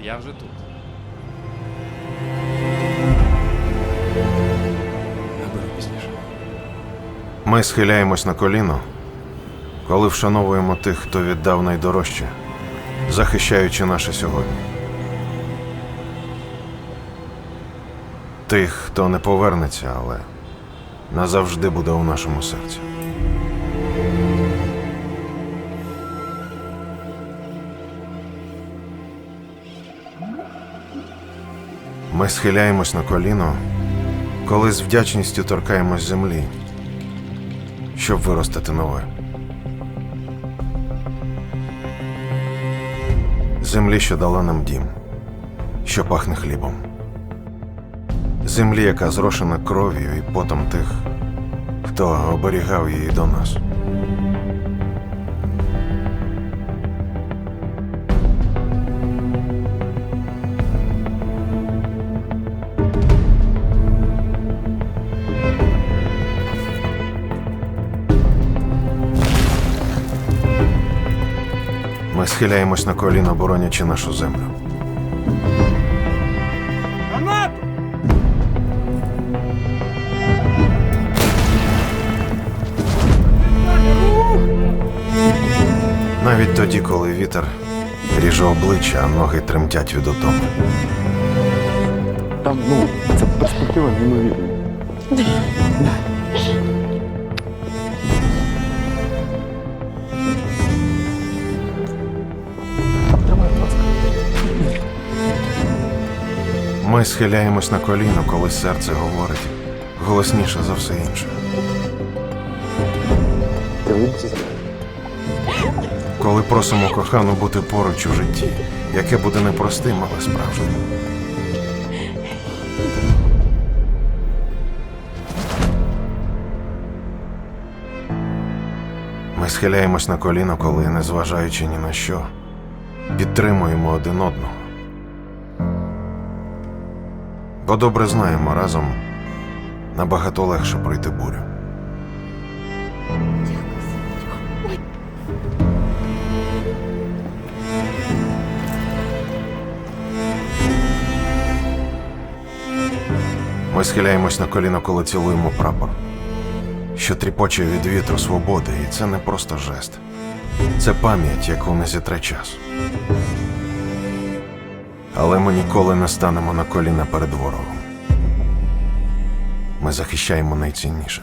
Я вже тут. Наберу пізніше. Ми схиляємось на коліно, коли вшановуємо тих, хто віддав найдорожче, захищаючи наше сьогодні. Тих, хто не повернеться, але назавжди буде у нашому серці. Ми схиляємось на коліно, коли з вдячністю торкаємось землі, щоб виростити нове. Землі, що дала нам дім, що пахне хлібом. Землі, яка зрошена кров'ю і потом тих, хто оберігав її до нас. Ми схиляємось на коліно, боронячи нашу землю. Навіть тоді, коли вітер ріже обличчя, а ноги тремтять від утоми. Там, ну, це перспектива неймовірна. Ми схиляємось на коліно, коли серце говорить голосніше за все інше. Коли просимо кохану бути поруч у житті, яке буде непростим, але справжнім. Ми схиляємось на коліно, коли, незважаючи ні на що, підтримуємо один одного. Бо добре знаємо разом набагато легше пройти бурю. Ми схиляємось на коліно, коли цілуємо прапор, що тріпоче від вітру свободи, і це не просто жест. Це пам'ять, яку не зітре час. Але ми ніколи не станемо на коліна перед ворогом. Ми захищаємо найцінніше.